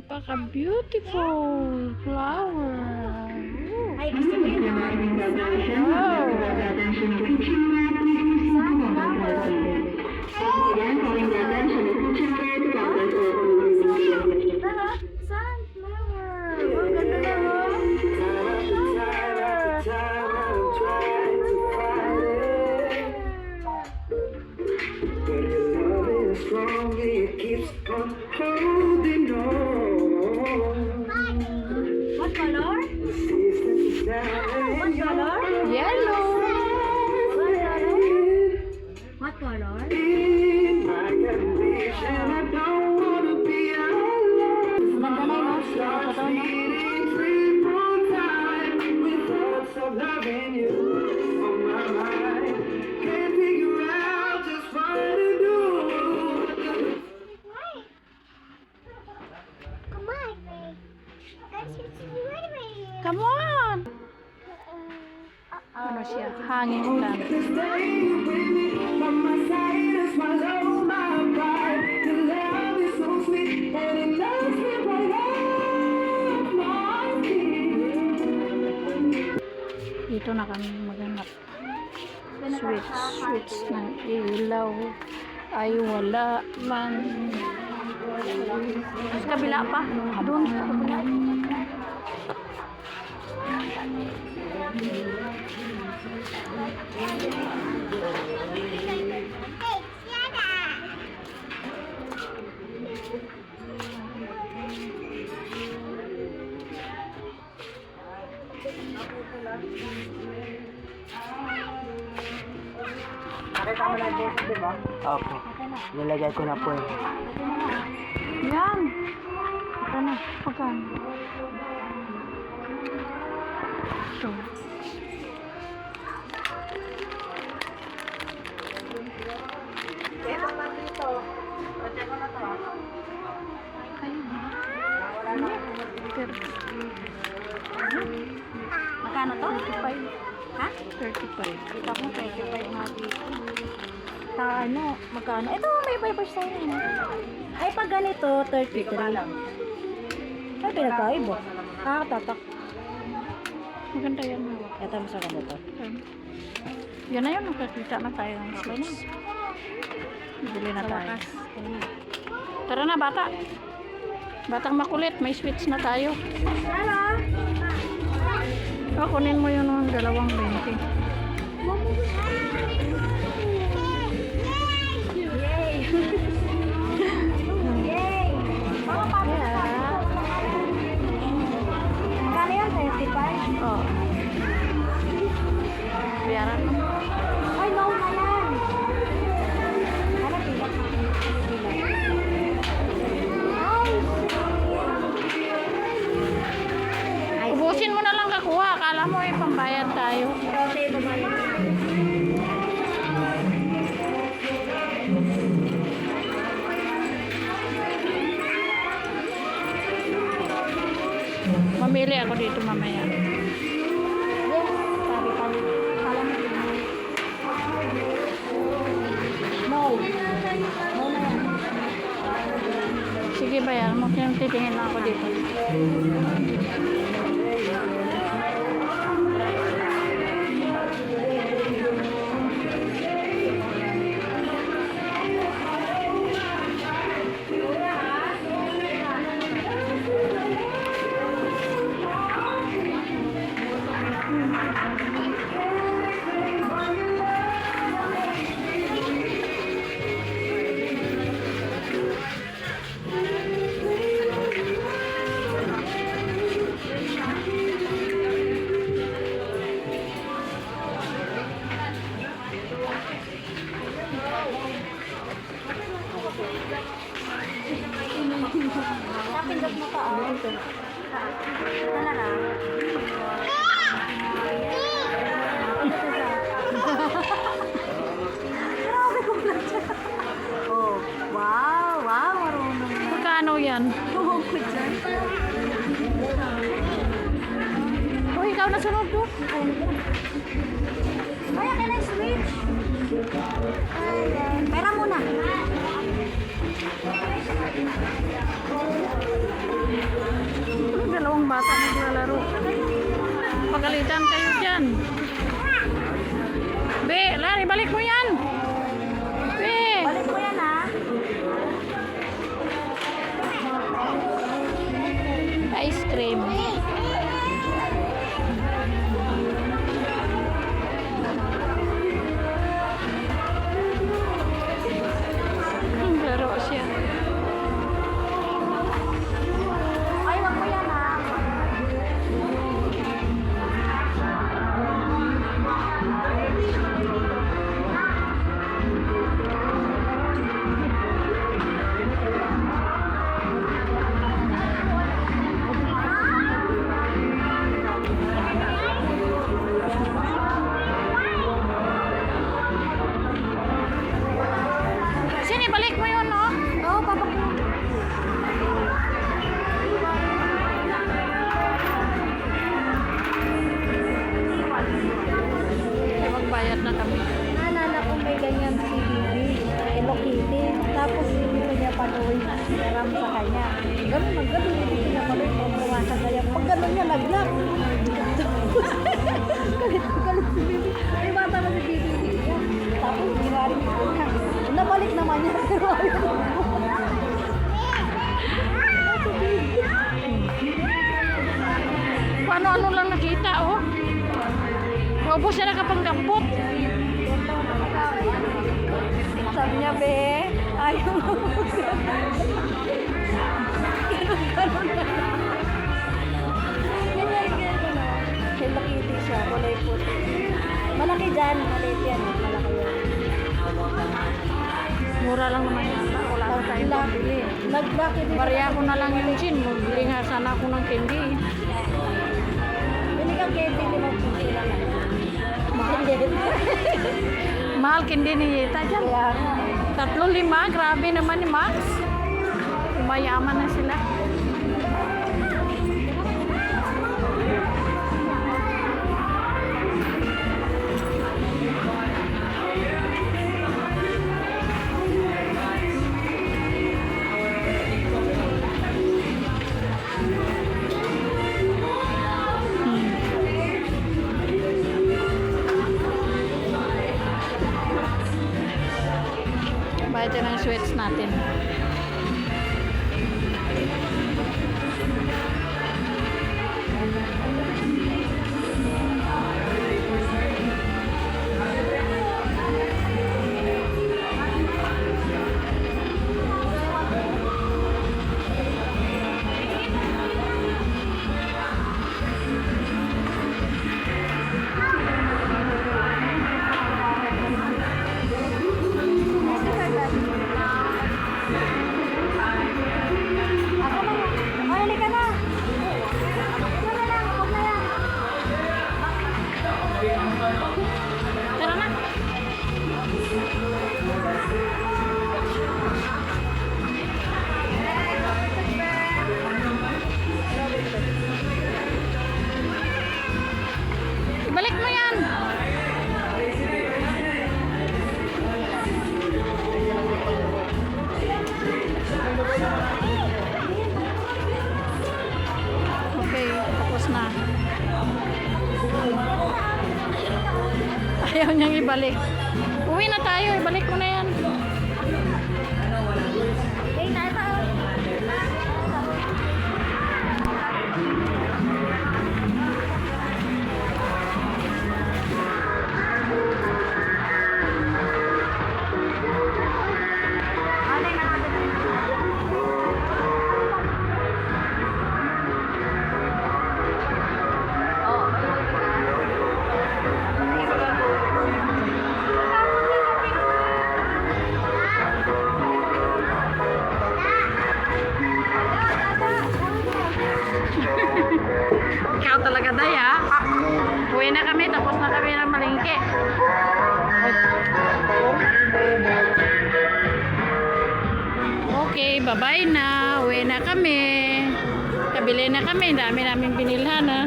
Napaka-beautiful flower. Ay, gusto mo yun ah. Wow. Sunflower. Hanging lang. Dito na kami maghanap. Switch, switch ng ilaw. Ay wala man. Sa kabila pa. Doon sa kabila. Nakita mo lang dito, di ba? Opo. Nilagay ko na po eh. Yan. Ito na. Pagkano? So. Kaya naman dito. Ko na to. Ayun. Wala. Magkano to? 35. Ha? 35. Kita ko 25 nga dito. Sa ano, magkano? Ito, may fiber sign yun. Ay, pag ganito, 33. Ay, pinagkaibo. Ah, tatak. Maganda yan. Ito, mas maganda to. Yan na yun. Nakakita na tayo ng switch. Bili na tayo. Tara na, bata. Batang makulit. May switch na tayo. Hello? O, kunin mo yun ng dalawang 20. Mamili ako dito mamaya. Sabi pa. No. Na. Sige, bayaran mo. Titingin lang ako dito. Mo pa. Oh. Na. Grabe ko lang siya. Oh, wow, wow, ikaw na sunod. Kaya ka na switch. Pera muna. Magagalitan kayo dyan. Be, Lari, balik mo yan. Be. Balik mo yan ha. Ice cream. Ay, magbayad na kami. Naalala ko may ganyan si Bibi, Hello Kitty. Tapos hindi niya patuloy naram sa kanya. Ganun mag ganun, hindi niya patuloy pagbawasan kaya. Pag ganun niya, nagyak. galit, galit si Bibi. May bata na si Bibi. Tapos ginawa rin ko niya. Nabalik naman niya. Pero ayaw Paano-ano lang nakita, oh. Maubos siya nakapanggampot. Sabi Hello Kitty siya, kulay puti. Malaki dyan, maliit yan. Malaki yan. Mura lang naman yata. Wala na tayong pambili. Nag-lucky din. Bariya ko na lang yung chin. Magbili nga sana ako ng candy. Bili kang candy, piso lang. Mahal. Mahal candy ni Yeta dyan. Nga. Tatlo lima. Grabe naman ni Max. Mayaman na sila. Niyang ibalik. Uwi na tayo, ibalik mo na bye-bye na. Uwi na kami. Kabili na kami. Dami namin binilhan, ha.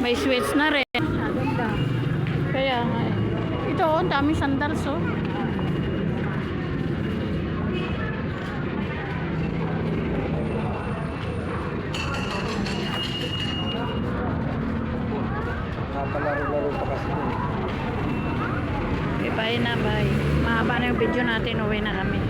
May sweets na rin. Kaya nga eh. Ito, oh, ang daming sandals, oh. Na, bye. Mahaba na yung video natin. Uwi na kami.